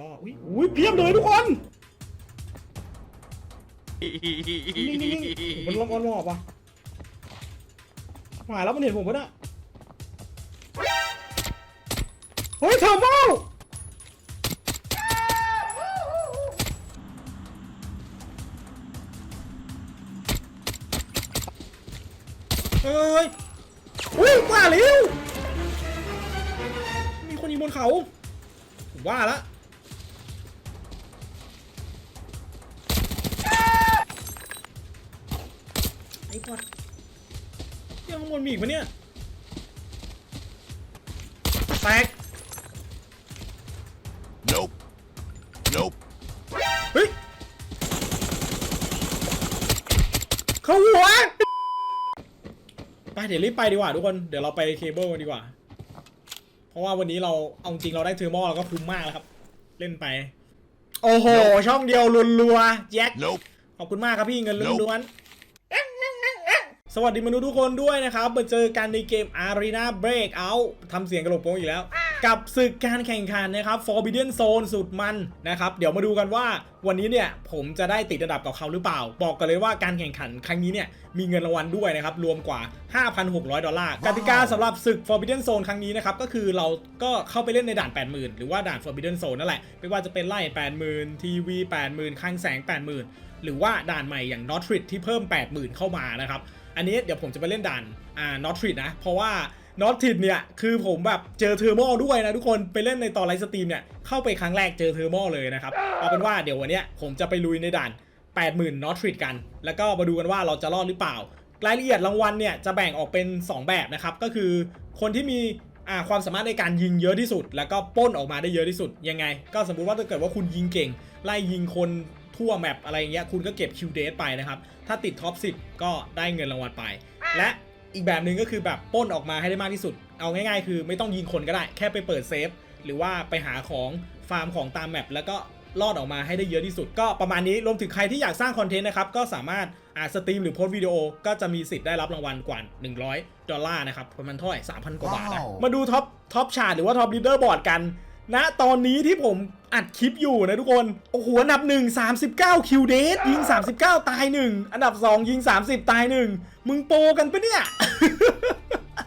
ล่ออุ้ยอุ้ยเพียบเลยทุกคนนิ่งนิ่งนิ่งมันลงออนหมอบว่ะหายแล้วมันเห็นผมปะเนี่ยเฮ้ยเทอร์โมเฮ้ยอุ้ยว่าเร็วมีคนยิงบนเขา ผมว่าละ บนมีอีกปะเนี่ยแตก Nope. Nope. เฮ้ยเข้าหัวไปเดี๋ยวรีบไปดีกว่าทุกคนเดี๋ยวเราไปเคเบิลกันดีกว่า เพราะว่าวันนี้เราเอาจริงเราได้เทอร์โมเราก็คุ้มมากแล้วครับ เล่นไป โอ้โห ช่องเดียวรัวๆแจ็ค Nope. ขอบคุณมากครับพี่เงิน Nope ล้วนๆ สวัสดีมนุษย์ทุกคนด้วยนะครับ มาเจอกันในเกม Arena Breakout ทำเสียงกระโหลกโป้งอีกแล้ว กับศึกการแข่งขันนะครับ Forbidden Zone สุดมันนะครับ เดี๋ยวมาดูกันว่าวันนี้เนี่ยผมจะได้ติดระดับกับเขาหรือเปล่า บอกกันเลยว่าการแข่งขันครั้งนี้เนี่ยมีเงินรางวัลด้วยนะครับ รวมกว่า 5,600 ดอลลาร์ กติกาสำหรับศึก Forbidden Zone ครั้งนี้นะครับ ก็คือเราก็เข้าไปเล่นในด่าน 80,000 หรือว่าด่าน Forbidden Zone นั่นแหละ ไม่ว่าจะเป็นไล่ 80,000 ทีวี 80,000คลังแสง 80,000 หรือว่าด่านใหม่อย่าง n o t r i d ที่เพิ่ม 80,000 เข้ามานะครับ อันนี้เดี๋ยวผมจะไปเล่นด่านอ่า n o t r i d นะ เพราะว่า n o t r i d เนี่ย คือผมแบบเจอเทอร์โมด้วยนะทุกคนไปเล่นในตอนไลฟ์สตรีมเนี่ย เข้าไปครั้งแรกเจอเทอร์โมเลยนะครับ เอาเป็นว่าเดี๋ยววันนี้ผมจะไปลุยในด่าน 80,000 n o t r i d กัน แล้วก็มาดูกันว่าเราจะรอดหรือเปล่ารายละเอียดรางวัลเนี่ยจะแบ่งออกเป็น 2 แบบนะครับก็คือคนที่มีความสามารถในการยิงเยอะที่สุด แล้วก็ป้นออกมาได้เยอะที่สุดยังไง ก็สมมุติว่าถ้าเกิดว่าคุณยิงเก่ง ไล่ยิงคน ทั่วแมปอะไรอย่างเงี้ยคุณก็เก็บคิวเดไปนะครับ ถ้าติดท็อป10 ก็ได้เงินรางวัลไป และอีกแบบหนึ่งก็คือแบบปล้นออกมาให้ได้มากที่สุด เอาง่ายๆ คือไม่ต้องยิงคนก็ได้แค่ไปเปิดเซฟ หรือว่าไปหาของฟาร์มของตามแมปแล้วก็รอดออกมาให้ได้เยอะที่สุด ก็ประมาณนี้รวมถึงใครที่อยากสร้างคอนเทนต์นะครับ ก็สามารถอ่าสตรีมหรือโพสต์วิดีโอ ก็จะมีสิทธิ์ได้รับรางวัลกว่า 100 ดอลลาร์นะครับประมาณเท่าไหร่3,000 กว่าบาทนะว้าวมาดูท็อปท็อปชาร์ตหรือว่าท็อปลีดเดอร์บอร์ดกัน ณตอนนี้ที่ผมอัดคลิปอยู่นะทุกคน โอ้โห อันดับ 1 39 คิวเดทยิง 39 ตาย 1 อันดับ 2 ยิง 30 ตาย 1 มึงโปกันปะเนี่ย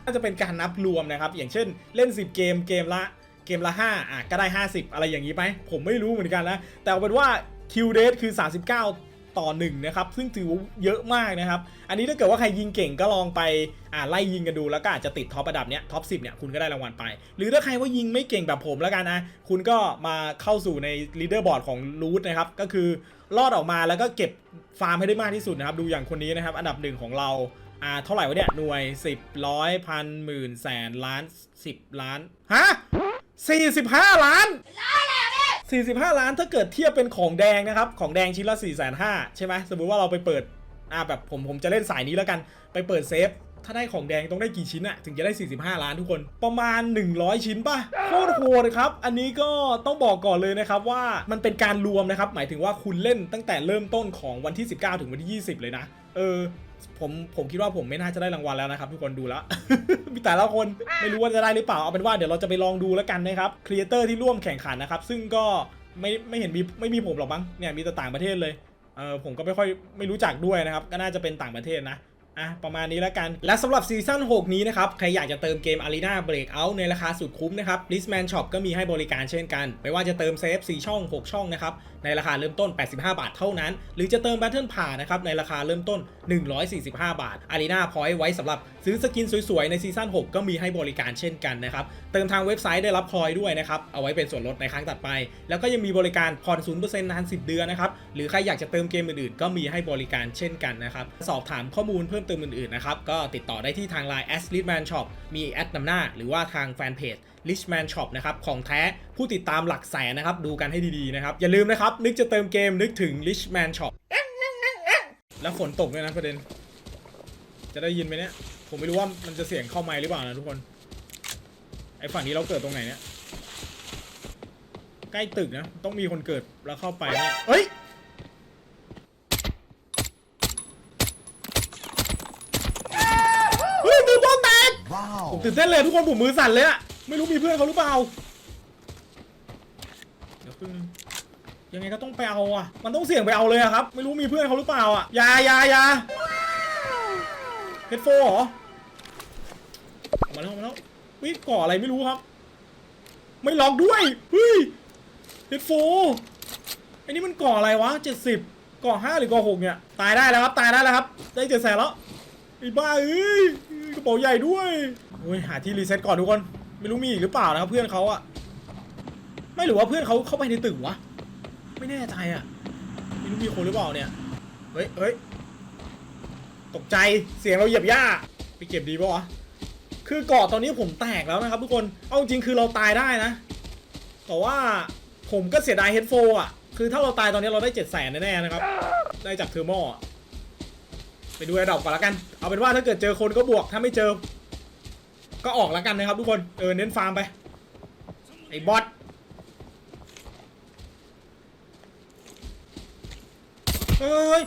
น่าจะเป็นการนับรวมนะครับ อย่างเช่นเล่น 10 เกมเกมละเกมละ 5 อะ ก็ได้ 50 อะไรอย่างนี้ไหมผมไม่รู้เหมือนกันนะ แต่เอาเป็นว่าคิวเดทคือ 39 ต่อ1นะครับซึ่งถือว่าเยอะมากนะครับ อันนี้ถ้าเกิดว่าใครยิงเก่งก็ลองไปอ่าไล่ยิงกันดูแล้วก็อาจจะติดท็อประดับเนี้ยท็อป10เนี่ยคุณก็ได้รางวัลไป หรือถ้าใครว่ายิงไม่เก่งแบบผมแล้วกันนะ คุณก็มาเข้าสู่ในลีดเดอร์บอร์ดของรูทนะครับก็คือรอดออกมาแล้วก็เก็บฟาร์มให้ได้มากที่สุดนะครับดูอย่างคนนี้นะครับอันดับหนึ่งของเราอ่าเท่าไหร่วะเนี่ยหน่วย 10ร้อยพันหมื่นแสนล้าน 10 ล้านฮะ45 ล้าน 45 ล้านถ้าเกิดเทียบเป็นของแดงนะครับ ของแดงชิ้นละ4 5 0 0 0ใช่ไหมสมมุติว่าเราไปเปิดอ่าแบบผมผมจะเล่นสายนี้แล้วกัน ไปเปิดเซฟ ถ้าได้ของแดงต้องได้กี่ชิ้นอะถึงจะได้ 45 ล้านทุกคนประมาณ 100 ชิ้นป่ะโคตรโหดครับ อันนี้ก็ต้องบอกก่อนเลยนะครับว่ามันเป็นการรวมนะครับ หมายถึงว่าคุณเล่นตั้งแต่เริ่มต้นของวันที่ 19 ถึงวันที่ 20 เลยนะ เออผมผมคิดว่าผมไม่น่าจะได้รางวัลแล้วนะครับทุกคนดูแล้ว มีแต่ละคนไม่รู้ว่าจะได้หรือเปล่าเอาเป็นว่าเดี๋ยวเราจะไปลองดูแล้วกันนะครับครีเอเตอร์ที่ร่วมแข่งขันนะครับ ซึ่งก็ไม่ไม่เห็นมีไม่มีผมหรอกมั้งเนี่ยมีแต่ต่างประเทศเลยเออผมก็ไม่ค่อยไม่รู้จักด้วยนะครับ ก็น่าจะเป็นต่างประเทศนะ อะประมาณนี้แล้วกัน และสำหรับซีซั่น6 นี้นะครับ ใครอยากจะเติมเกม Arena Breakout ในราคาสุดคุ้มนะครับ Listman Shop ก็มีให้บริการเช่นกัน ไม่ว่าจะเติมเซฟ 4 ช่อง 6 ช่องนะครับ ในราคาเริ่มต้น 85 บาทเท่านั้น หรือจะเติม Battle Pass นะครับ ในราคาเริ่มต้น 145 บาท Arena Point ไว้สำหรับซื้อสกินสวยๆ ในซีซั่น6 ก็มีให้บริการเช่นกันนะครับ เติมทางเว็บไซต์ได้รับพอยด้วยนะครับ เอาไว้เป็นส่วนลดในครั้งถัดไป แล้วก็ยังมีบริการผ่อน0%นาน 10 เดือนนะครับ หรือใครอยากจะเติมเกมอื่นๆ ก็มีให้บริการเช่นกันนะครับ สอบถามข้อมูลเพิ่มเติมอื่นๆนะครับก็ติดต่อได้ที่ทาง Line a s l i t m a n Shop มีแอดนำหน้า หรือว่าทางแฟนเพจ Richman Shop นะครับของแท้ผู้ติดตามหลักแสนนะครับดูกันให้ดีๆนะครับอย่าลืมนะครับนึกจะเติมเกมนึกถึง Richman Shop แล้วฝนตกด้วยนะประเด็น จะได้ยินไหมเนี่ย ผมไม่รู้ว่ามันจะเสียงเข้าไมค์หรือเปล่านะทุกคน ไอ้ฝั่งนี้เราเกิดตรงไหนเนี่ย ใกล้ตึกนะ ต้องมีคนเกิดแล้วเข้าไปเนี่ยเฮ้ย เฮ้ยมือโป้งแตก Wow. ผมตื่นเต้นเลยทุกคนผมมือสั่นเลยอะไม่รู้มีเพื่อนเขาหรือเปล่า เดี๋ยวครึ่งยังไงก็ต้องไปเอาอะมันต้องเสี่ยงไปเอาเลยอะครับ ไม่รู้มีเพื่อนเขาหรือเปล่าอะอยาอยาอยาเฮดโฟเหรอออกมาแล้วออกมาแล้ววิก่ออะไรไม่รู้ครับ ไม่ล็อกด้วยเฮ้ยเฮดโฟไอ้นี่มันก่ออะไรวะเจ็ดสิบก่อห้าหรือก่อหกเนี่ย ตายได้แล้วครับ ตายได้แล้วครับ ได้เจ็ดแสนแล้ว ไอ้บ้าเอ้ยกระเป๋าใหญ่ด้วยโอ้ยหาที่รีเซ็ตก่อนทุกคนไม่รู้มีอีกหรือเปล่านะครับเพื่อนเขาอะไม่หรือว่าเพื่อนเขาเข้าไปในตึกวะไม่แน่ใจอะไม่รู้มีคนหรือเปล่าเนี่ยเฮ้ยเฮ้ยตกใจเสียงเราเหยียบหญ้าไปเก็บดีปะวะคือเกาะตอนนี้ผมแตกแล้วนะครับทุกคนเอาจริงคือเราตายได้นะแต่ว่าผมก็เสียดายเฮดโฟอะคือถ้าเราตายตอนนี้เราได้เจ็ดแสนแน่ๆนะครับได้จากเทอร์โม ไปดูไอ้ดอกก่อนละกัน เอาเป็นว่าถ้าเกิดเจอคนก็บวก ถ้าไม่เจอ ก็ออกแล้วกันนะครับทุกคน เออเน้นฟาร์มไป ไอ้บอสเฮ้ย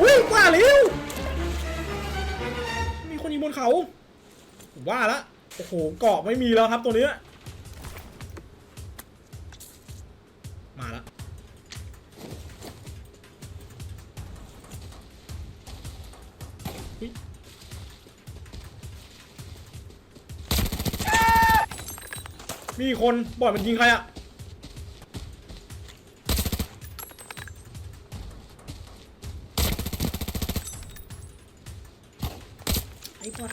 อุ้ยว่าเร็วมีคนยิงบนเขาว่าละ โอ้โห เกาะไม่มีแล้วครับตัวนี้ มาละ มีคนบอดมันยิงใครอะไอ้บอด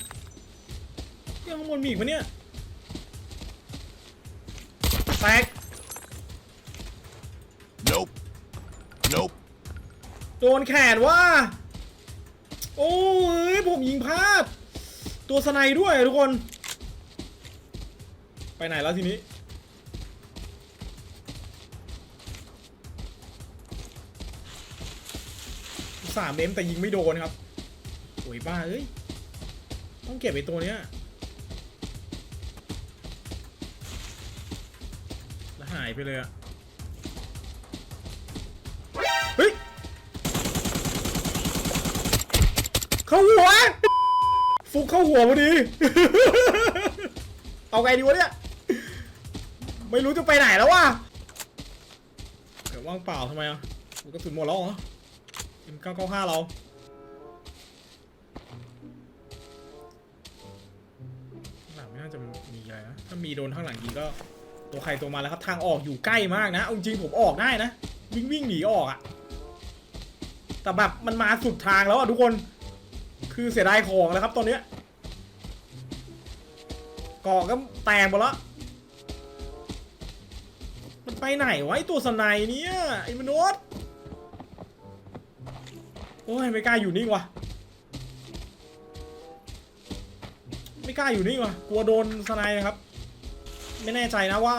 เที่ยข้างบนมีอีกปะเนี่ยแตก Nope. Nope. โดนแขนว่าโอ้ย ผมยิงพลาด ตัวสไนด์ด้วยทุกคน ไปไหนแล้วทีนี้ สามเมมแต่ยิงไม่โดนครับโอ้ยบ้าเอ้ย ต้องเก็บไอ้ตัวเนี้ยแล้วหายไปเลยอะ เข้าหัว ฟุกเข้าหัวพอดี เอาไงดีวะเนี่ย ไม่รู้จะไปไหนแล้ววะเดี๋ยวว่างเปล่าทำไมอะมันก็สุนหมดแล้วเหรอ M995 เราข้างหลังไม่น่าจะมีอะไรนะ ถ้ามีโดนข้างหลังยิงก็ ตัวใครตัวมาแล้วครับ ทางออกอยู่ใกล้มากนะ เอาจริงผมออกได้นะ วิ่งวิ่งหนีออกอะแต่แบบมันมาสุดทางแล้วอะทุกคน คือเสียดายของแล้วครับตอนเนี้ยเกาะก็แตกหมดแล้วมันไปไหนวะไอตัวสไนด์เนี่ยไอมนุษย์โอ้ยไม่กล้าอยู่นิ่งวะไม่กล้าอยู่นิ่งวะกลัวโดนสไนด์นะครับ ไม่แน่ใจนะว่า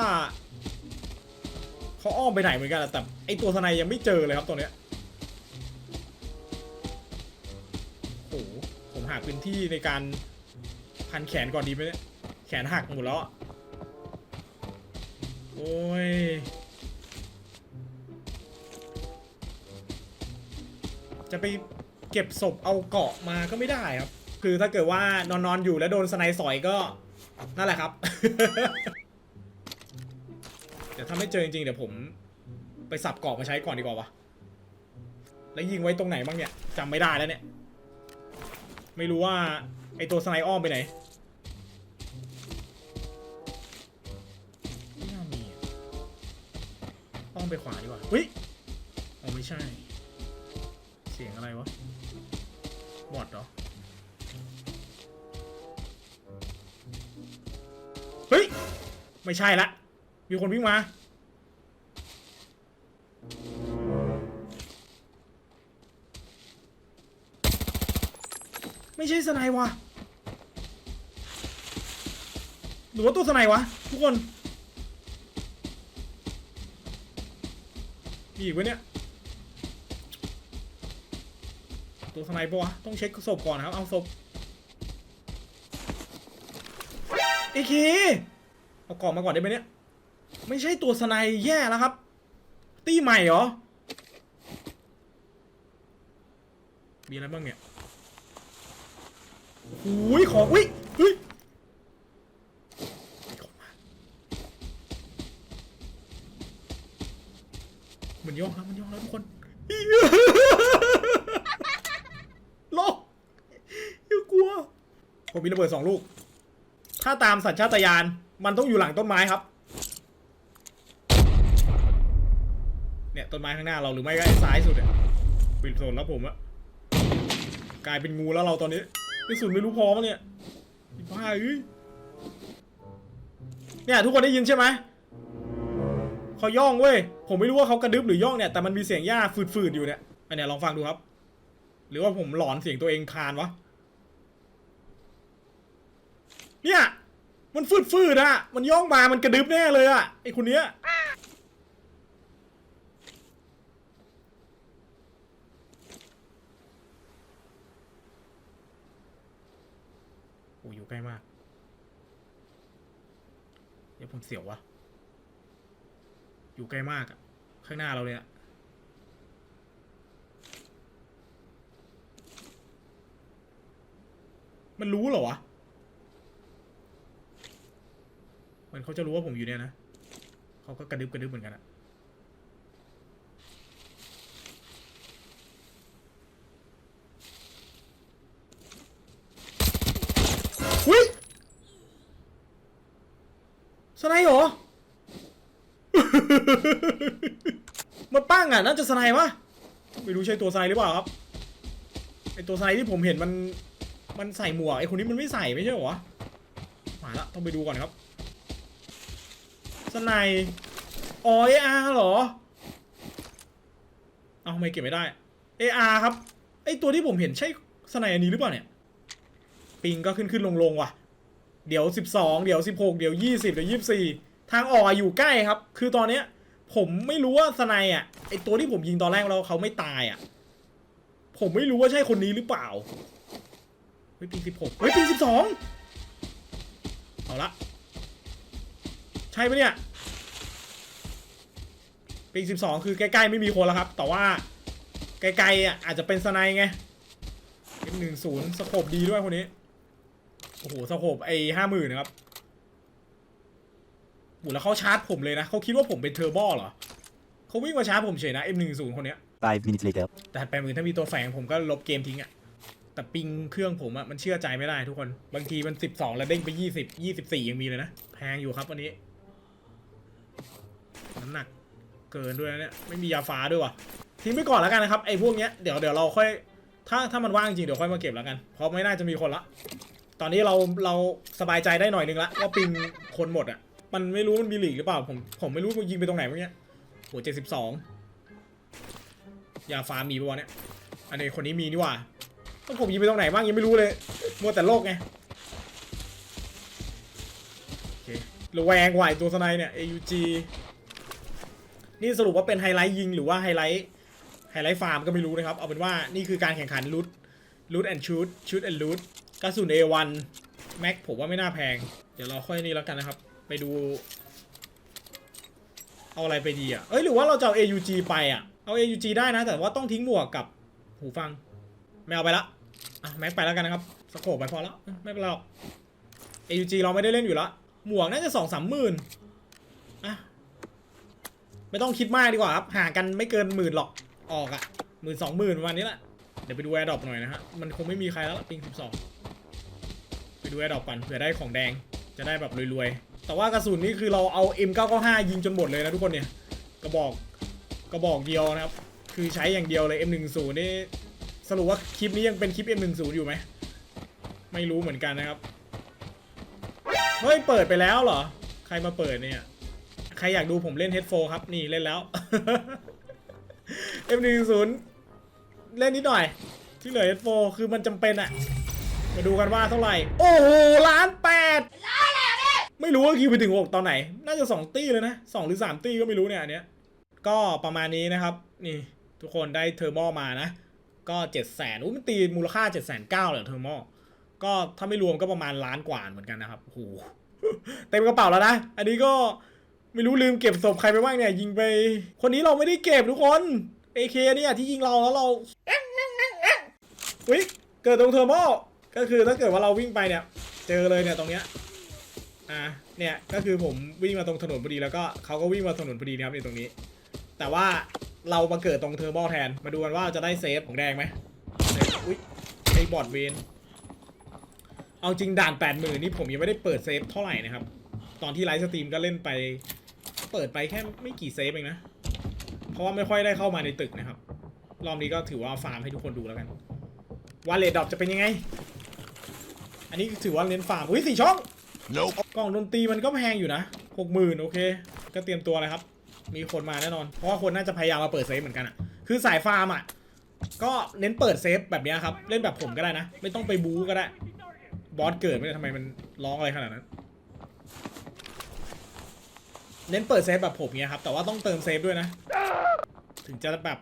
เขาอ้อมไปไหนเหมือนกันแต่ไอตัวสไนด์ยังไม่เจอเลยครับตัวเนี้ย พื้นที่ในการพันแขนก่อนดีไหมเนี่ยแขนหักหมดแล้วอะโอ้ยจะไปเก็บศพเอาเกาะมาก็ไม่ได้ครับ คือถ้าเกิดว่านอนนอนอยู่แล้วโดนสไนด์สอยก็นั่นแหละครับ เดี๋ยวถ้าไม่เจอจริงๆเดี๋ยวผม ไปสับเกาะมาใช้ก่อนดีกว่าวะแล้วยิงไว้ตรงไหนบ้างเนี่ยจำไม่ได้แล้วเนี่ย ไม่รู้ว่า ไอตัวสไนอ้อมไปไหนไม่น่ามีอะอ้อมไปขวาดีกว่าเฮ้ยอ๋อไม่ใช่ เสียงอะไรวะบอดเหรอเฮ้ย ไม่ใช่ละ มีคนวิ่งมา ใช่สไนวะหรือว่าตัวสไนวะ ทุกคนมีอีกวะเนี่ย ตัวสไนปะวะ ต้องเช็คศพก่อนนะครับ เอาศพเอเคเอากล่องมาก่อนได้ไหมเนี่ย ไม่ใช่ตัวสไนแย่แล้วครับ ตี้ใหม่เหรอ มีอะไรบ้างเนี่ย หุยของอุ้ยเฮ้ยมีคนมามันย่องแล้วมันย่องแล้วทุกคนโลกอย่ากลัว ผมมีระเบิดสองลูก ถ้าตามสัญชาตญาณมันต้องอยู่หลังต้นไม้ครับ เนี่ยต้นไม้ข้างหน้าเราหรือไม่ก็อ้ซ้ายสุดเนี่ยปิดโซนแล้วผมอะกลายเป็นงูแล้วเราตอนนี้ ที่สุดไม่รู้พอมั้งเนี่ยไอ้บ้าเอ้ยเนี่ยทุกคนได้ยินใช่ไหมเขาย่องเว้ยผมไม่รู้ว่าเขากระดึบหรือย่องเนี่ยแต่มันมีเสียงหญ้าฝืดๆอยู่เนี่ยอันเนี้ยลองฟังดูครับ หรือว่าผมหลอนเสียงตัวเองคานวะเนี่ยมันฟืดฟืดๆอะมันย่องมามันกระดึบแน่เลยอะไอคนเนี้ยโอยู่ใกล้มาก เดี๋ยวผมเสียววะ อยู่ใกล้มากอะข้างหน้าเราเลยอะมันรู้เหรอวะมือนเขาจะรู้ว่าผมอยู่เนี่ยนะ เขาก็กระดึบกระดึบเหมือนกันอะอุ้ยสไนด์เหรอ มันปั้ง อะน่าจะสไนด์วะไม่รู้ใช่ตัวสไนหรือเปล่าครับไอตัวสไนที่ผมเห็นมันมันใส่หมวกไอคนนี้มันไม่ใส่ไม่ใช่หรอมาละต้องไปดูก่อนครับสไนอ๋อเออาร์เหรอเอาทำไมเก็บไม่ได้ AR ครับไอตัวที่ผมเห็นใช่สไนอันนี้หรือเปล่าเนี่ยปิงก็ขึ้นขึ้นลงลงว่ะ เดี๋ยว 12 เดี๋ยว 16 เดี๋ยว 20 เดี๋ยว 24 ทางออกอยู่ใกล้ครับ คือตอนเนี้ย ผมไม่รู้ว่าสไนอะไอตัวที่ผมยิงตอนแรกแล้วเขาไม่ตายอะ ผมไม่รู้ว่าใช่คนนี้หรือเปล่าเฮ้ยปิง16เฮ้ยปิง12เอาละใช่ปะเนี่ยปีสิบสองคือใกล้ๆไม่มีคนแล้วครับ แต่ว่าไกลๆอะอาจจะเป็นสไนไงเป็นหนึ่งศูนย์สโคบดีด้วยคนนี้โอ้โหสโคบไอห้าหมื่นนะครับ โหแล้วเขาชาร์จผมเลยนะเขาคิดว่าผมเป็นเทอร์โบเหรอเขาวิ่งมาชาร์จผมเฉยนะ M10 คนเนี้ย Five minutes later. แต่แปลมือถ้ามีตัวแฝงผมก็ลบเกมทิ้งอะ่ะแต่ปิงเครื่องผมอะ่ะมันเชื่อใจไม่ได้ทุกคน บางทีมันสิบสองแล้วเด้งไปยี่สิบยี่สิบสี่ยังมีเลยนะ แพงอยู่ครับวันนี้ น้ำหนักเกินด้วยนะเนี่ย ไม่มียาฟ้าด้วยว่ะ ทิ้งไปก่อนแล้วกันนะครับไอ้พวกเนี้ย เดี๋ยวเดี๋ยวเราค่อย ถ้าถ้ามันว่างจริงเดี๋ยวค่อยมาเก็บแล้วกัน เพราะไม่น่าจะมีคนละ ตอนนี้เราเราสบายใจได้หน่อยนึงละว่าปิงคนหมดอะ่ะ มันไม่รู้มันมีหลีกหรือเปล่า ผมผมไม่รู้มันยิงไปตรงไหนเมื่อกี้โหเจ็ดสิบสองยาฟ้ามีปะวะเนี่ย อันนี้คนนี้มีนี่ว่าแล้วผมยิงไปตรงไหนบ้างยังไม่รู้เลย มัวแต่โลกไงโอเคระแวงไหวตัวสไนเนี่ย AUG นี่สรุปว่าเป็นไฮไลท์ยิงหรือว่าไฮไลท์ไฮไลท์ฟาร์มก็ไม่รู้นะครับ เอาเป็นว่านี่คือการแข่งขันลูดลูดแอนชูดชูดแอนลูดกระสุน A1 แม็กผมว่าไม่น่าแพง เดี๋ยวเราค่อยนี่แล้วกันนะครับ ไปดู เอาอะไรไปดีอะ เอ้ยหรือว่าเราจะเอา AUG ไปอะ เอา AUG ได้นะ แต่ว่าต้องทิ้งหมวกกับหูฟัง ไม่เอาไปละอะแม็กไปแล้วกันนะครับสโคปไปพอแล้วไม่เป็นไรหรอก AUG เราไม่ได้เล่นอยู่ละหมวกน่าจะสองสามหมื่นอะไม่ต้องคิดมากดีกว่าครับห่างกันไม่เกินหมื่นหรอกออกอะหมื่นสองหมื่นประมาณนี้แหละเดี๋ยวไปดูแอร์ดรอปหน่อยนะฮะมันคงไม่มีใครแล้วปิงสิบสองไปดูแอร์ดรอปก่อนเผื่อได้ของแดงจะได้แบบรวยๆ แต่ว่ากระสุนนี่คือเราเอา M995 ยิงจนหมดเลยนะทุกคนเนี่ยกระบอกกระบอกเดียวนะครับ คือใช้อย่างเดียวเลย M10 นี่สรุปว่าคลิปนี้ยังเป็นคลิป M10 อยู่ไหมไม่รู้เหมือนกันนะครับเฮ้ยเปิดไปแล้วเหรอ ใครมาเปิดเนี่ย ใครอยากดูผมเล่น Headphone ครับนี่เล่นแล้ว M10 เล่นนิดหน่อย ที่เหลือ Headphone คือมันจำเป็นอะมาดูกันว่าเท่าไหร่ โอ้โหล้านแปด ไม่รู้ว่าคิวไปถึงหกตอนไหน น่าจะสองตี้เลยนะสองหรือสามตี้ก็ไม่รู้เนี่ยอันเนี้ย ก็ประมาณนี้นะครับ นี่ทุกคนได้เทอร์โมมานะ ก็เจ็ดแสนอู้มันตีมูลค่าเจ็ดแสนเก้าเลยเทอร์โมก็ถ้าไม่รวมก็ประมาณล้านกว่าเหมือนกันนะครับโอ้โหเต็มกระเป๋าแล้วนะ อันนี้ก็ไม่รู้ลืมเก็บศพใครไปบ้างเนี่ย ยิงไป คนนี้เราไม่ได้เก็บทุกคน AK เนี่ยที่ยิงเราแล้วเราอุ้ยเกิดตรงเทอร์โมก็คือถ้าเกิดว่าเราวิ่งไปเนี่ย เจอเลยเนี่ยตรงเนี้ย อ่าเนี่ยก็คือผมวิ่งมาตรงถนนพอดีแล้วก็เขาก็วิ่งมาถนนพอดีนะครับในตรงนี้ แต่ว่าเรามาเกิดตรงเทอร์โมแทน มาดูกันว่าจะได้เซฟของแดงไหมเซฟอุ้ยไอ้บอดเวนเอาจริงด่าน8 0,000นี่ผมยังไม่ได้เปิดเซฟเท่าไหร่นะครับ ตอนที่ไลฟ์สตรีมก็เล่นไป เปิดไปแค่ไม่กี่เซฟเองนะ เพราะว่าไม่ค่อยได้เข้ามาในตึกนะครับ รอบนี้ก็ถือว่าฟาร์มให้ทุกคนดูแล้วกันว่าเลดดอปจะเป็นยังไง อันนี้ถือว่าเน้นฟาร์มอุ้ยสี่ช่อง กล่องดนตรีมันก็แพงอยู่นะหกหมื่นโอเค ก็เตรียมตัวเลยครับ มีคนมาแน่นอน เพราะว่าคนน่าจะพยายามมาเปิดเซฟเหมือนกันอะ คือสายฟาร์มอะ ก็เน้นเปิดเซฟแบบนี้ครับ เล่นแบบผมก็ได้นะ ไม่ต้องไปบู๊ก็ได้ บอสเกิดไม่ได้ทำไมมันร้องอะไรขนาดนั้น เน้นเปิดเซฟแบบผมเนี้ยครับ แต่ว่าต้องเติมเซฟด้วยนะ ถึงจะแบบ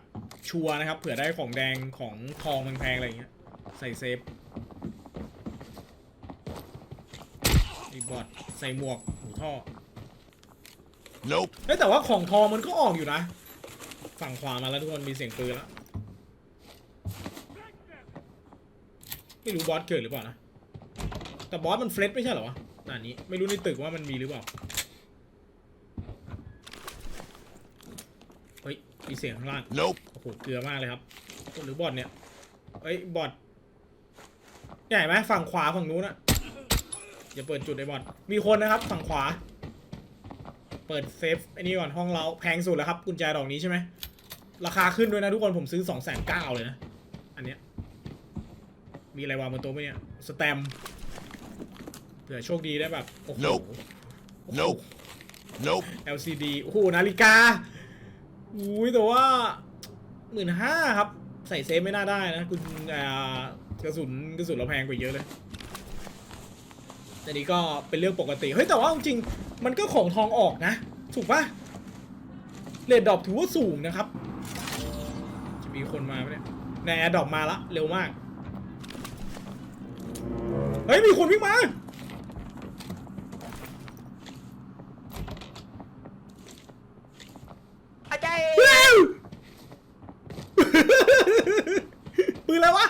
ชัวร์นะครับ เผื่อได้ของแดงของทองแพงๆอะไรอย่างเงี้ย ใส่เซฟ ไอ้บอดใส่หมวกหูท่อ Nope. เอ้ยแต่ว่าของทองมันก็ออกอยู่นะ ฝั่งขวามาแล้วทุกคนมีเสียงปืนแล้ว ไม่รู้บอสเกิดหรือเปล่านะ แต่บอสมันเฟลชไม่ใช่เหรอวะด่านนี้ไม่รู้ในตึกว่ามันมีหรือเปล่า เฮ้ยมีเสียงข้างล่าง Nope. โอ้โหเกลือมากเลยครับหรือบอทเนี่ย เอ้ยบอทใหญ่ไหมฝั่งขวาฝั่งนู้นอะ อย่าเปิดจุดไอ้บอทมีคนนะครับฝั่งขวา เปิดเซฟไอ้นี่ก่อนห้องเราแพงสุดแล้วครับกุญแจดอกนี้ใช่ไหมราคาขึ้นด้วยนะทุกคนผมซื้อ2องแสนเก้าเลยนะ อันเนี้ยมีอะไรวางบนโต๊ะไหมเนี่ยสแตมป์เผื่อโชคดีได้แบบโอ้โห Nope. Nope. Nope. LCD โอ้โหนาฬิกาอุ้ยแต่ว่าหมื่นห้าครับ ใส่เซฟไม่น่าได้นะ คุณอ่ากระสุนกระสุนเราแพงกว่าเยอะเลย อันนี้ก็เป็นเรื่องปกติ เฮ้ย แต่ว่าจริงๆมันก็ของทองออกนะ ถูกปะเรดดรอปถือว่าสูงนะครับ จะมีคนมาไหมเนี่ยในแอดดรอปมาละ เร็วมาก เฮ้ย มีคนวิ่งมาจารย์ เร็ว ปืนอะไรวะ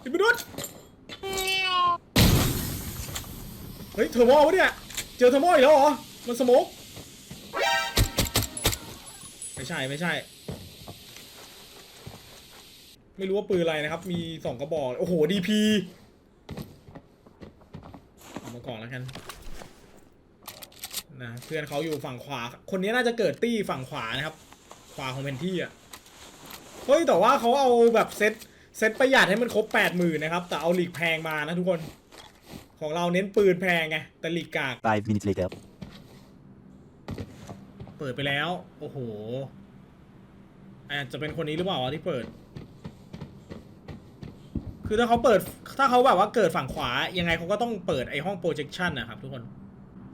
ไอ้มนุษย์ เทอร์โมวะเนี่ย เจอเทอร์โมอีกแล้วเหรอ มันสโมกไม่ใช่ไม่ใช่ ไม่รู้ว่าปืนอะไรนะครับ มีสองกระบอก โอ้โหดีพีเอามาก่อนแล้วกันนะเพื่อนเขาอยู่ฝั่งขวา คนนี้น่าจะเกิดตี้ฝั่งขวานะครับ ขวาของเพนที่อะ เฮ้ยแต่ว่าเขาเอาแบบเซตเซตประหยัดให้มันครบแปดหมื่นนะครับ แต่เอาหลีกแพงมานะทุกคน ของเราเน้นปืนแพงไงแต่หลีกกาก Five minutes later. เปิดไปแล้ว โอ้โห อาจจะเป็นคนนี้หรือเปล่าวะที่เปิด คือถ้าเขาเปิด ถ้าเขาแบบว่าเกิดฝั่งขวา ยังไงเขาก็ต้องเปิดไอห้อง projection นะครับทุกคน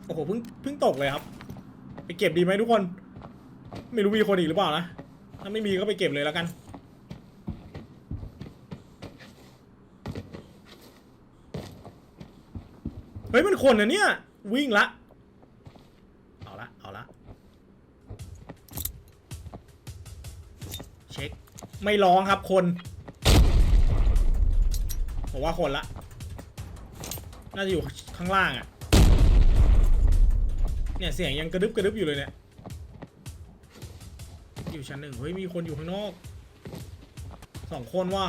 โอ้โห เพิ่ง เพิ่งตกเลยครับ ไปเก็บดีไหมทุกคน ไม่รู้มีคนอีกหรือเปล่านะ ถ้าไม่มีก็ไปเก็บเลยแล้วกัน ฮ้ยมันคนนะเนี่ย วิ่งละ เอาละ เอาละ เช็ค ไม่ร้องครับคน ผมว่าคนละ น่าจะอยู่ข้างล่างอะ่ะ เนี่ยเสียงยังกระดึบกระดึบอยู่เลยเนี่ย อยู่ชั้นหนึ่งเฮ้ยมีคนอยู่ข้างนอกสองคนว่ะ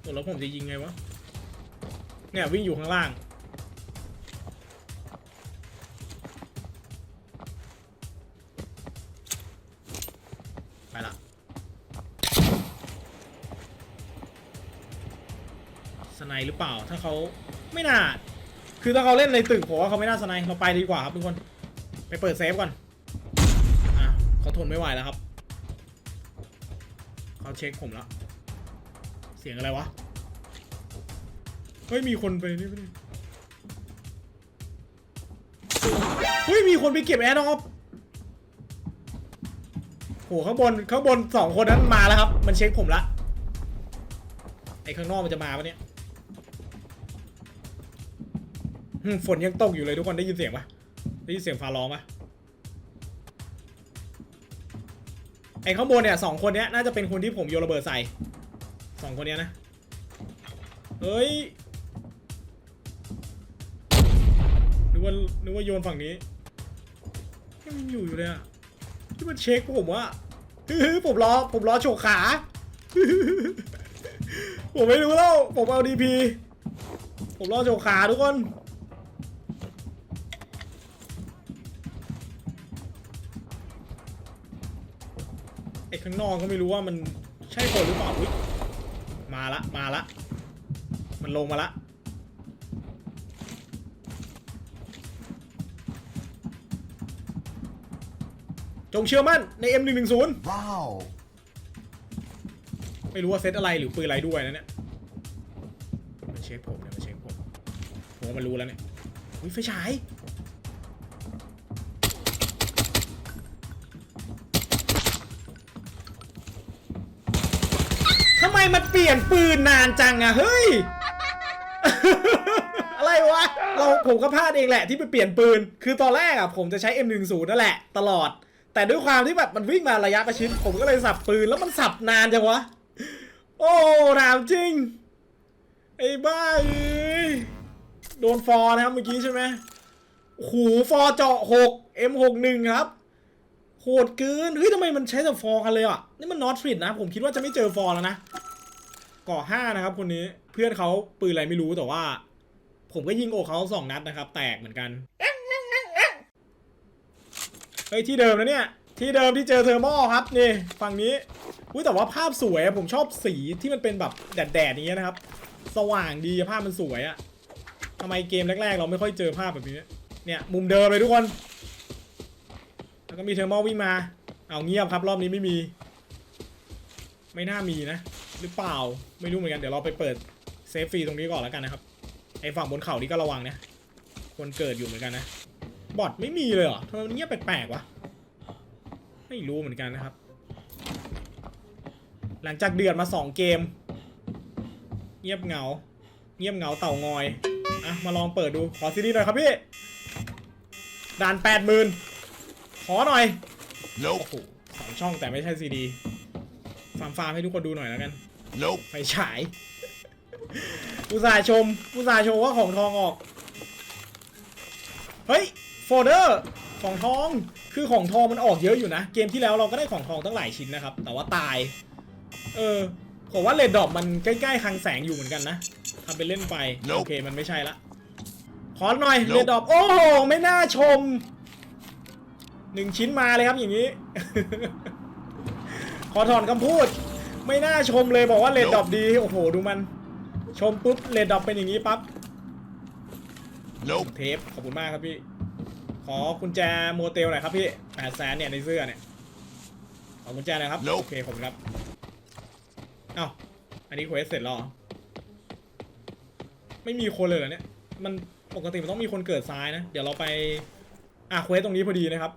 โอ้แล้วผมจะยิงไงวะ เนี่ยวิ่งอยู่ข้างล่าง ไนหรือเปล่า ถ้าเขาไม่น่า คือถ้าเขาเล่นในตึกผมว่าเขาไม่น่าสไนเราไปดีกว่าครับทุกคน ไปเปิดเซฟก่อน อะเขาทนไม่ไหวแล้วครับ เขาเช็คผมแล้ว เสียงอะไรวะ เฮ้ยมีคนไปนี่ไปนี่เฮ้ยมีคนไปเก็บแอร์ดรอปโหข้างบนข้างบนสองคนนั้นมาแล้วครับ มันเช็คผมละไอ้ข้างนอกมันจะมาปะเนี่ย ฝนยังตกอยู่เลยทุกคนได้ยินเสียงปะได้ยินเสียงฟ้าร้องปะไอ้ข้างบนเนี่ยสองคนเนี้ยน่าจะเป็นคนที่ผมโยนระเบิดใส่สองคนเนี้ยนะเฮ้ยนึกว่านึกว่าโยนฝั่งนี้ยังอยู่อยู่เลยอะที่มันเช็คผมว่าผมรอผมรอโฉกขาผมไม่รู้แล้วผมเอาดีพีผมรอโฉกขาทุกคน ข้างนอกก็ไม่รู้ว่ามันใช่คนหรือเปล่าอุ๊ยมาละมาละ มันลงมาละจงเชื่อมั่นใน M110 Wow. ไม่รู้ว่าเซตอะไรหรือปืนอะไรด้วยนะเนี่ย มันเช็คผมเนี่ยมันเช็คผมผมว่ามันรู้แล้วเนี่ยอุ้ยไฟฉาย มมันเปลี่ยนปืนนานจังอะเฮ้ย อะไรวะ เราผมก็พลาดเองแหละที่ไปเปลี่ยนปืน คือตอนแรกอะผมจะใช้ M10 นั่นแหละ ตลอด แต่ด้วยความที่แบบมันวิ่งมาระยะประชิด ผมก็เลยสับปืนแล้วมันสับนานจังวะ โอ้ถามจริง ไอ้บ้าเอ้ย โดนฟอร์นะครับเมื่อกี้ใช่ไหมโอ้โหฟอร์เจาะ6 M61 ครับโหดเกิน เฮ้ยทำไมมันใช้แต่ฟอร์กันเลยอะ นี่มันนอตฟริดนะ ผมคิดว่าจะไม่เจอฟอร์แล้วนะ ก่อห้านะครับ คนนี้เพื่อนเขาปืนอะไรไม่รู้แต่ว่า ผมก็ยิงโอเขาสองนัดนะครับ แตกเหมือนกันเฮ้ยที่เดิมนะเนี่ย ที่เดิมที่เจอเทอร์โมครับนี่ฝั่งนี้อุ้ยแต่ว่าภาพสวยผมชอบสีที่มันเป็นแบบแดดๆอย่างเงี้นะครับ สว่างดีภาพมันสวยอะทำไมเกมแรก ๆ เราไม่ค่อยเจอภาพแบบนี้เนี่ยมุมเดิมเลยทุกคน แล้วก็มีเทอร์โมวิ่งมา เอาเงียบครับรอบนี้ไม่มี ไม่น่ามีนะ หรือเปล่าไม่รู้เหมือนกันเดี๋ยวเราไปเปิดเซฟฟรีตรงนี้ก่อนแล้วกันนะครับไอ้ฝั่งบนเขานี่ก็ระวังนะคนเกิดอยู่เหมือนกันนะบอทไม่มีเลยเหรอทำไมมันเงียบแปลกๆวะไม่รู้เหมือนกันนะครับ หลังจากเดือดมา 2 เกม เงียบเหงา เงียบเหงาเต่างอยอะมาลองเปิดดูขอซีดีหน่อยครับพี่ด่านแปดหมื่นขอหน่อย Nope. โอ้โหสองช่องแต่ไม่ใช่ซีดีฟาร์มฟาร์มให้ทุกคนดูหน่อยแล้วกัน Nope. ไฟฉาย อุตส่าห์ชม อุตส่าห์ชมว่าของทองออก เฮ้ย โฟลเดอร์ ของทอง คือของทองมันออกเยอะอยู่นะ เกมที่แล้วเราก็ได้ของทองตั้งหลายชิ้นนะครับ แต่ว่าตาย เออ ผมว่าเลดดอปมันใกล้ๆคลังแสงอยู่เหมือนกันนะทำเป็นเล่นไป Nope โอเค มันไม่ใช่ละ ขอหน่อย Nope เลดดอปโอ้โห ไม่น่าชม หนึ่งชิ้นมาเลยครับอย่างนี้ ขอถอนคำพูด ไม่น่าชมเลยบอกว่าเลดดอปดี โอ้โห ดูมัน ชมปุ๊บเลดดอปเป็นอย่างนี้ปั๊บ Nope. เทปขอบคุณมากครับพี่ ขอกุญแจโมเตลหน่อยครับพี่แปดแสนเนี่ยในเสื้อเนี่ย ขอกุญแจหน่อยครับ Nope โอเคขอบคุณครับ เอ้า อันนี้เควสเสร็จแล้วเหรอไม่มีคนเลยเหรอเนี่ย มันปกติมันต้องมีคนเกิดซ้ายนะ เดี๋ยวเราไป อะเควสตรงนี้พอดีนะครับ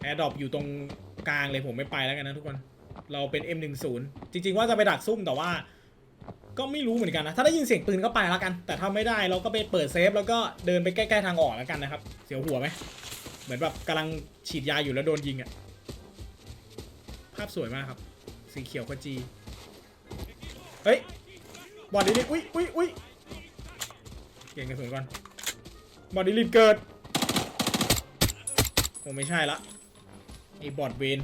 แอร์ดรอปอยู่ตรง กลางเลยผมไม่ไปแล้วกันนะทุกคน เราเป็น M10 จริง ๆ ว่าจะไปดักซุ่มแต่ว่า ก็ไม่รู้เหมือนกันนะ ถ้าได้ยินเสียงปืนก็ไปแล้วกัน แต่ถ้าไม่ได้เราก็ไปเปิดเซฟแล้วก็เดินไปใกล้ๆทางออกแล้วกันนะครับ เสียวหัวไหม เหมือนแบบกำลังฉีดยาอยู่แล้วโดนยิงอะภาพสวยมากครับ สีเขียวขจี เฮ้ย บอดดิลิทอุ้ยอุ้ยอุ้ยเก่งกระสุนก่อน บอดดิลิทเกิดโอ้ไม่ใช่ละ อ้บอดเวน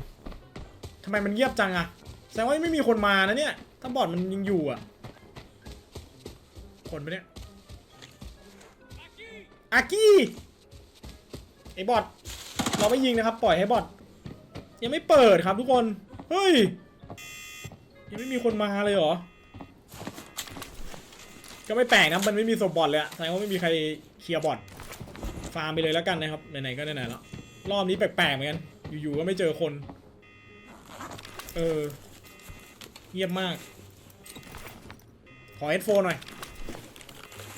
ทำไมมันเงียบจังอะแสดงว่าไม่มีคนมานะเนี่ย ถ้าบอดมันยังอยู่อะคนไปเนี่ย อากี้ไอ้บอทเราไม่ยิงนะครับ ปล่อยให้บอทยังไม่เปิดครับทุกคน เฮ้ย ยังไม่มีคนมาเลยเหรอ ก็ไม่แปลกนะมันไม่มีศพบอทเลยอะแสดงว่าไม่มีใครเคลียร์บอทฟาร์มไปเลยแล้วกันนะครับไหนๆก็ไหนๆแล้วรอบนี้แปลกๆเหมือนกัน อยู่ๆก็ไม่เจอคน เออ เงียบมาก ขอเฮดโฟนหน่อย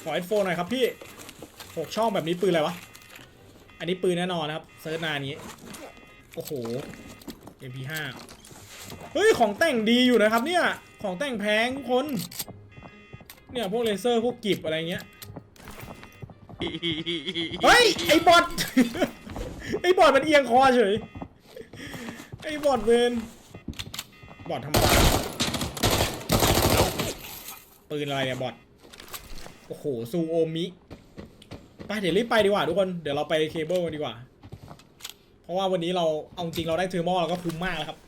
ขอเฮดโฟนหน่อยครับพี่หกช่องแบบนี้ปืนอะไรวะ อันนี้ปืนแน่นอนนะครับเซิร์ชนานนี้ โอ้โห MP5 เฮ้ย ของแต่งดีอยู่นะครับเนี่ย ของแต่งแพงทุกคน เนี่ย พวกเลเซอร์ พวกกิบอะไรเงี้ย เฮ้ย ไอ้บอทไอ้บอทมันเอียงคอเฉย ไอ้บอทเวนบอทธรรมดา Nope. ปืนอะไรเนี่ยบอทโอ้โหซูโอมิไปเดี๋ยวรีบไปดีกว่าทุกคนเดี๋ยวเราไปเคเบิลกันดีกว่าพอราะว่าวันนี้เราเอาจริงเราได้เทอร์โมเราก็คุ้มมากแล้วครับ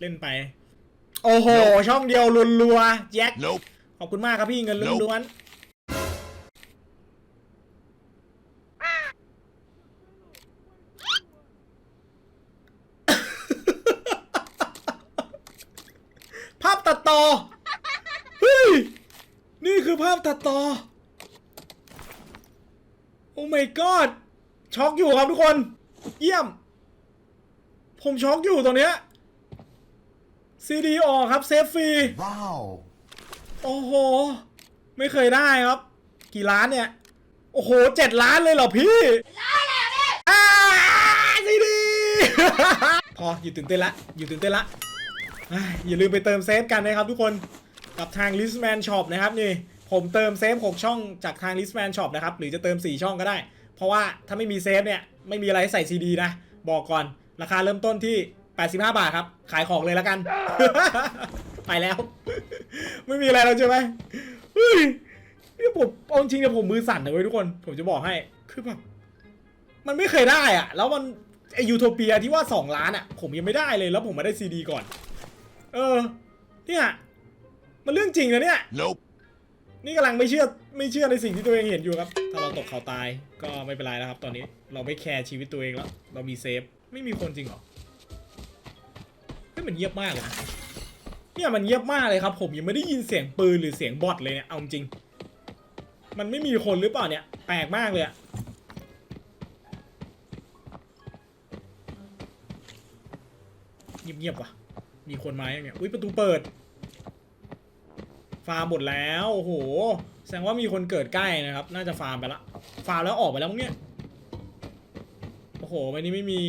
เล่นไป โอ้โห ช่องเดียวรัวๆแจ็ค Nope. ขอบคุณมากครับพี่เงิน Nope ล้วนๆ ภาพ ตัดต่อเฮ้ยนี่คือภาพตัดต่อ โอ้ my god ช็อกอยู่ครับทุกคน เยี่ยม ผมช็อกอยู่ตรงเนี้ยซีดีออกครับเซฟฟรี Wow. โอ้โห ไม่เคยได้ครับ กี่ล้านเนี่ย โอ้โหเจ็ดล้านเลยเหรอพี่ล้านแล้วพี่อ่าซีดี พออยู่ตื่นเต้นละ อยู่ตื่นเต้นละเอย่าลืมไปเติมเซฟกันนะครับทุกคนกับทาง Listman Shop นะครับนี่ผมเติมเซฟ 6 ช่องจากทาง Listman Shop นะครับหรือจะเติม 4 ช่องก็ได้ เพราะว่าถ้าไม่มีเซฟเนี่ยไม่มีอะไรให้ใส่ซีดีนะ บอกก่อนราคาเริ่มต้นที่ 85 บาทครับ ขายของเลยแล้วกัน ไปแล้ว ไม่มีอะไรแล้วใช่ไหมเฮ้ยนี่ผมเอาจริงๆเนี่ยผมมือสั่นเลยเว้ยทุกคน ผมจะบอกให้คือแบบมันไม่เคยได้อะแล้วมันไอยูโทเปียที่ว่า 2 ล้านอะผมยังไม่ได้เลยแล้วผมมาได้ซีดีก่อน เออ เนี่ยมันเรื่องจริงนะเนี่ย Nope. นี่กำลังไม่เชื่อไม่เชื่อในสิ่งที่ตัวเองเห็นอยู่ครับ ถ้าเราตกเขาตายก็ไม่เป็นไรแล้วครับ ตอนนี้เราไม่แคร์ชีวิตตัวเองแล้ว เรามีเซฟไม่มีคนจริงเหรอเฮ้ยมันเงียบมากเลยนะเนี่ยมันเงียบมากเลยครับ ผมยังไม่ได้ยินเสียงปืนหรือเสียงบอทเลยเนี่ยเอาจริง มันไม่มีคนหรือเปล่าเนี่ยแปลกมากเลยอะเงียบๆว่ะ มีคนมาอย่างเงี้ยอุ้ยประตูเปิด ฟาร์มหมดแล้วโอ้โห แสดงว่ามีคนเกิดใกล้นะครับ น่าจะฟาร์มไปละ ฟาร์มแล้วออกไปแล้วมั้งเนี่ยโอ้โหวันนี้ไม่มี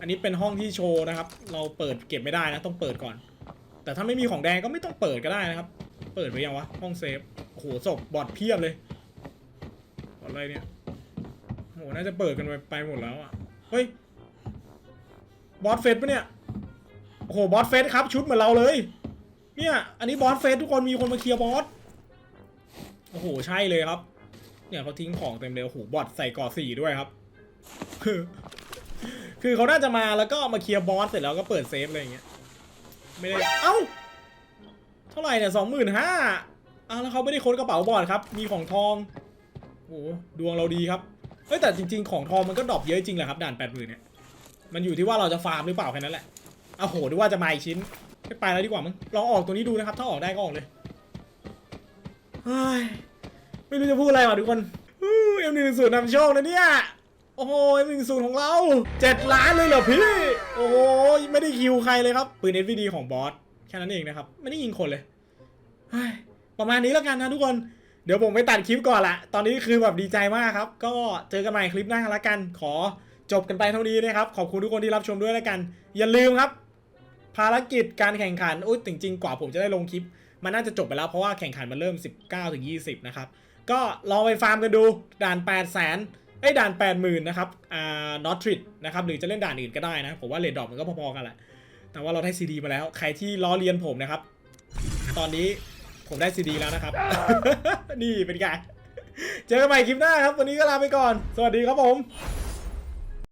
อันนี้เป็นห้องที่โชว์นะครับ เราเปิดเก็บไม่ได้นะ ต้องเปิดก่อน แต่ถ้าไม่มีของแดงก็ไม่ต้องเปิดก็ได้นะครับ เปิดไปยังวะห้องเซฟโอ้โหศพบอดเพียบเลยบอดอะไรเนี่ยโอ้โหน่าจะเปิดกันไปไปหมดแล้วอะเฮ้ยบอสเฟสปะเนี่ย โอ้โหบอสเฟสครับ ชุดเหมือนเราเลย เนี่ย อันนี้บอสเฟสทุกคนมีคนมาเคลียร์บอสโอ้โหใช่เลยครับ เนี่ยเขาทิ้งของเต็มเลยโอ้โหบอทใส่ก่อสี่ด้วยครับ คือเขาน่าจะมาแล้วก็มาเคลียร์บอสเสร็จแล้วก็เปิดเซฟอะไรอย่างเงี้ยไม่ได้เอ้าเท่าไหร่เนี่ยสองหมื่นห้าอ้าวแล้วเขาไม่ได้ค้นกระเป๋าบอดครับ มีของทองโอ้ดวงเราดีครับเฮ้ยแต่จริง ๆ ของทองมันก็ดรอปเยอะจริงแหละครับด่านแปดหมื่นเนี่ยมันอยู่ที่ว่าเราจะฟาร์มหรือเปล่าแค่นั้นแหละ อ้าโหดูว่าจะมาอีกชิ้นไม่ไปแล้วดีกว่ามั้งลองออกตัวนี้ดูนะครับ ถ้าออกได้ก็ออกเลยไม่รู้จะพูดอะไรว่ะทุกคนเอ็มหนึ่งศูนย์นำโชคนะเนี่ย โอ้โหเอ็มหนึ่งศูนย์ของเราเจ็ดล้านเลยเหรอพี่ โอ้โหไม่ได้คิวใครเลยครับปืน SVD ของบอสแค่นั้นเองนะครับ ไม่ได้ยิงคนเลยประมาณนี้แล้วกันนะทุกคนเดี๋ยวผมไปตัดคลิปก่อนละ ตอนนี้คือแบบดีใจมากครับ ก็เจอกันใหม่คลิปหน้าละกัน ขอจบกันไปเท่านี้นะครับ ขอบคุณทุกคนที่รับชมด้วยล้วกัน อย่าลืมครับ ภารกิจการแข่งขันอุ้ยจริงๆ กว่าผมจะได้ลงคลิป มันน่าจะจบไปแล้วเพราะว่าแข่งขันมันเริ่ม 19ถึง20 นะครับ ก็ลองไปฟาร์มกันดูด่าน8 0 0 0 0ไอ้ด่าน 80,000 นะครับ อ่านอตทริดนะครับ หรือจะเล่นด่านอื่นก็ได้นะ ผมว่าเลดดอกมันก็พอๆกันแหละ แต่ว่าเราได้ซีดีมาแล้ว ใครที่ล้อเลียนผมนะครับ ตอนนี้ผมได้ซีดีแล้วนะครับ นี่เป็นไง เจอกันใหม่คลิปหน้าครับ วันนี้ก็ลาไปก่อน สวัสดีครับผม